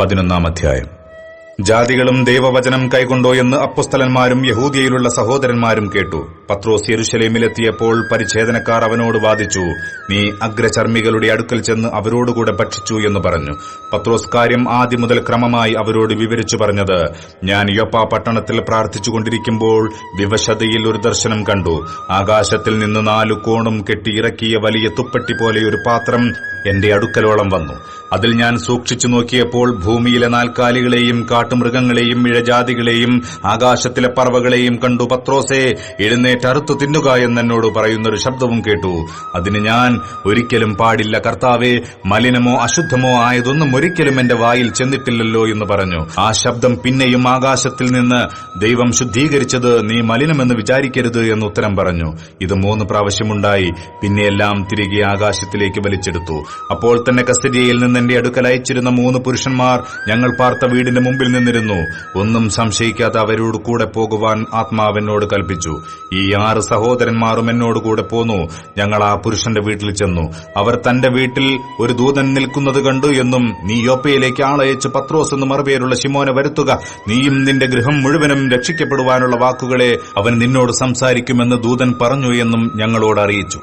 പതിനൊന്നാം അധ്യായം. ജാതികളും ദൈവവചനം കൈകൊണ്ടോ എന്ന് അപ്പുസ്തലന്മാരും യഹൂദിയയിലുള്ള സഹോദരന്മാരും കേട്ടു. പത്രോസ് യെരുശലേമിലെത്തിയപ്പോൾ പരിച്ഛേദനക്കാർ അവനോട് വാദിച്ചു നീ അഗ്രചർമ്മികളുടെ അടുക്കൽ ചെന്ന് അവരോടുകൂടെ ഭക്ഷിച്ചു എന്ന് പറഞ്ഞു. പത്രോസ് കാര്യം ആദ്യം മുതൽ ക്രമമായി അവരോട് വിവരിച്ചു പറഞ്ഞത് ഞാൻ യൊപ്പ പട്ടണത്തിൽ പ്രാർത്ഥിച്ചുകൊണ്ടിരിക്കുമ്പോൾ വിവശതയിൽ ഒരു ദർശനം കണ്ടു. ആകാശത്തിൽ നിന്ന് നാലു കോണും കെട്ടിയിറക്കിയ വലിയ തുപ്പട്ടി പോലെ ഒരു പാത്രം എന്റെ അടുക്കലോളം വന്നു. അതിൽ ഞാൻ സൂക്ഷിച്ചു നോക്കിയപ്പോൾ ഭൂമിയിലെ നാൽക്കാലികളെയും കാട്ടുമൃഗങ്ങളെയും ഇഴജാതികളെയും ആകാശത്തിലെ പറവകളെയും കണ്ടു. പത്രോസെ എഴുന്നേറ്റ് അറുത്തു തിന്നുക എന്നോട് പറയുന്നൊരു ശബ്ദവും കേട്ടു. അതിന് ഞാൻ ഒരിക്കലും പാടില്ല കർത്താവെ മലിനമോ അശുദ്ധമോ ആയതൊന്നും ഒരിക്കലും എന്റെ വായിൽ ചെന്നിട്ടില്ലല്ലോ എന്ന് പറഞ്ഞു. ആ ശബ്ദം പിന്നെയും ആകാശത്തിൽ നിന്ന് ദൈവം ശുദ്ധീകരിച്ചത് നീ മലിനമെന്ന് വിചാരിക്കരുത് എന്ന് ഉത്തരം പറഞ്ഞു. ഇത് മൂന്ന് പ്രാവശ്യമുണ്ടായി. പിന്നെയെല്ലാം തിരികെ ആകാശത്തിലേക്ക് വലിച്ചെടുത്തു. അപ്പോൾ തന്നെ കസ്റ്റഡിയയിൽ നിന്ന് എന്റെ അടുക്കൽ അയച്ചിരുന്ന മൂന്ന് പുരുഷന്മാർ ഞങ്ങൾ പാർത്ത വീടിന്റെ മുമ്പിൽ നിന്നിരുന്നു. ഒന്നും സംശയിക്കാതെ അവരോട് കൂടെ പോകുവാൻ ആത്മാവെന്നോട് കൽപ്പിച്ചു. ഈ ആറ് സഹോദരന്മാരും എന്നോട് കൂടെ പോന്നു. ഞങ്ങൾ ആ പുരുഷന്റെ വീട്ടിൽ ചെന്നു. അവർ തന്റെ വീട്ടിൽ ഒരു ദൂതൻ നിൽക്കുന്നത് കണ്ടു എന്നും നീ യോപ്പയിലേക്ക് ആളയച്ച് പത്രോസ് എന്ന് മറുപേരുള്ള ശിമോനെ വരുത്തുക. നീയും നിന്റെ ഗൃഹം മുഴുവനും രക്ഷിക്കപ്പെടുവാനുള്ള വാക്കുകളെ അവൻ നിന്നോട് സംസാരിക്കുമെന്ന് ദൂതൻ പറഞ്ഞു എന്നും ഞങ്ങളോട് അറിയിച്ചു.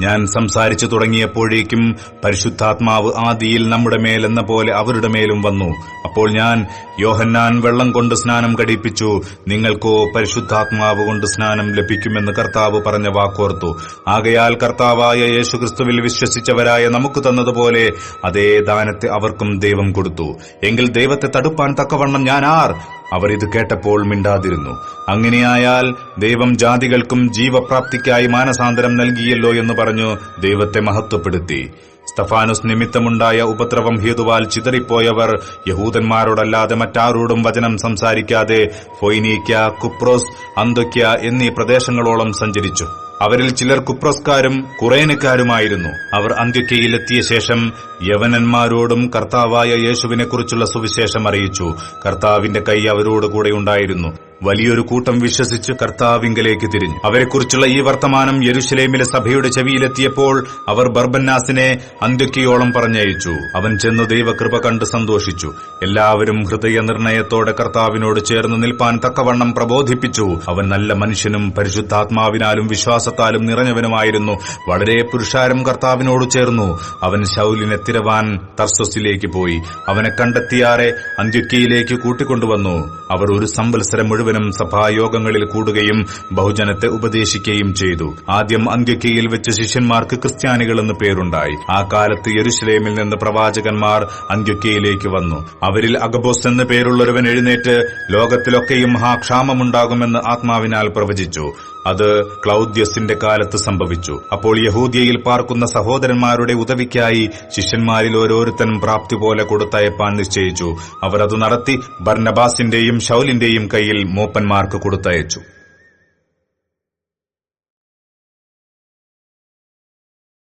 ഞാൻ സംസാരിച്ചു തുടങ്ങിയപ്പോഴേക്കും പരിശുദ്ധാത്മാവ് ആദിയിൽ നമ്മുടെ മേലെന്ന പോലെ അവരുടെ മേലും വന്നു. അപ്പോൾ ഞാൻ യോഹന്നാൻ വെള്ളം കൊണ്ട് സ്നാനം കടിപ്പിച്ചു നിങ്ങൾക്കോ പരിശുദ്ധാത്മാവ് കൊണ്ട് സ്നാനം ലഭിക്കുമെന്ന് കർത്താവ് പറഞ്ഞ വാക്കോർത്തു. ആകയാൽ കർത്താവായ യേശുക്രിസ്തുവിൽ വിശ്വസിച്ചവരായ നമുക്ക് തന്നതുപോലെ അതേ ദാനത്തെ അവർക്കും ദൈവം കൊടുത്തു. എങ്കിൽ ദൈവത്തെ തടുപ്പാൻ തക്കവണ്ണം ഞാൻ ആർ? അവർ ഇത് കേട്ടപ്പോൾ മിണ്ടാതിരുന്നു. അങ്ങനെയായാൽ ദൈവം ജാതികൾക്കും ജീവപ്രാപ്തിക്കായി മാനസാന്തരം നൽകിയല്ലോ എന്ന് പറഞ്ഞു ദൈവത്തെ മഹത്വപ്പെടുത്തി. സ്തഫാനുസ് നിമിത്തമുണ്ടായ ഉപദ്രവം ഹേതുവാൽ ചിതറിപ്പോയവർ യഹൂദന്മാരോടല്ലാതെ മറ്റാരോടും വചനം സംസാരിക്കാതെ ഫൊയ്നീക്യ കുപ്രോസ് അന്തൊക്യ എന്നീ പ്രദേശങ്ങളോളം സഞ്ചരിച്ചു. അവരിൽ ചിലർ കുപ്രസ്കാരും കുറേനക്കാരുമായിരുന്നു. അവർ അന്ത്യക്കയിലെത്തിയ ശേഷം യവനന്മാരോടും കർത്താവായ യേശുവിനെക്കുറിച്ചുള്ള സുവിശേഷം അറിയിച്ചു. കർത്താവിന്റെ കൈ അവരോടുകൂടെ ഉണ്ടായിരുന്നു. വലിയൊരു കൂട്ടം വിശ്വസിച്ച് കർത്താവിങ്കലേക്ക് തിരിഞ്ഞു. അവരെക്കുറിച്ചുള്ള ഈ വർത്തമാനം യെരുശലേമിലെ സഭയുടെ ചെവിയിലെത്തിയപ്പോൾ അവർ ബർബന്നാസിനെ അന്ത്യക്കയോളം പറഞ്ഞയച്ചു. അവൻ ചെന്ന് ദൈവകൃപ കണ്ട് സന്തോഷിച്ചു. എല്ലാവരും ഹൃദയ നിർണയത്തോടെ കർത്താവിനോട് ചേർന്ന് നിൽപ്പാൻ തക്കവണ്ണം പ്രബോധിപ്പിച്ചു. അവൻ നല്ല മനുഷ്യനും പരിശുദ്ധാത്മാവിനാലും വിശ്വാസത്താലും നിറഞ്ഞവനുമായിരുന്നു. വളരെ പുരുഷാരം കർത്താവിനോട് ചേർന്നു. അവൻ ശൌലിനെ തിരവാൻ തർസസിലേക്ക് പോയി. അവനെ കണ്ടെത്തിയാറെ അന്ത്യക്കിയിലേക്ക് കൂട്ടിക്കൊണ്ടുവന്നു. അവർ ഒരു സംവത്സരം മുഴുവനും സഭായോഗങ്ങളിൽ കൂടുകയും ബഹുജനത്തെ ഉപദേശിക്കുകയും ചെയ്തു. ആദ്യം അന്ത്യക്കയിൽ വെച്ച് ശിഷ്യന്മാർക്ക് ക്രിസ്ത്യാനികൾ എന്ന് പേരുണ്ടായി. ആ കാലത്ത് യെരുശലേമിൽ നിന്ന് പ്രവാചകന്മാർ അന്ത്യക്കയിലേക്ക് വന്നു. അവരിൽ അഗബോസ് എന്ന പേരുള്ളൊരുവൻ എഴുന്നേറ്റ് ലോകത്തിലൊക്കെയും മഹാക്ഷാമമുണ്ടാകുമെന്ന് ആത്മാവിനാൽ പ്രവചിച്ചു. അത് ക്ലൌദ്യസിന്റെ കാലത്ത് സംഭവിച്ചു. അപ്പോൾ യഹൂദിയയിൽ പാർക്കുന്ന സഹോദരന്മാരുടെ ഉദവിക്കായി ശിഷ്യന്മാരിൽ ഓരോരുത്തരും പ്രാപ്തി പോലെ കൊടുത്തയപ്പാൻ നിശ്ചയിച്ചു. അവർ അത് നടത്തി ബർനബാസിന്റെയും ഷൌലിന്റെയും കയ്യിൽ മൂപ്പന്മാർക്ക് കൊടുത്തയച്ചു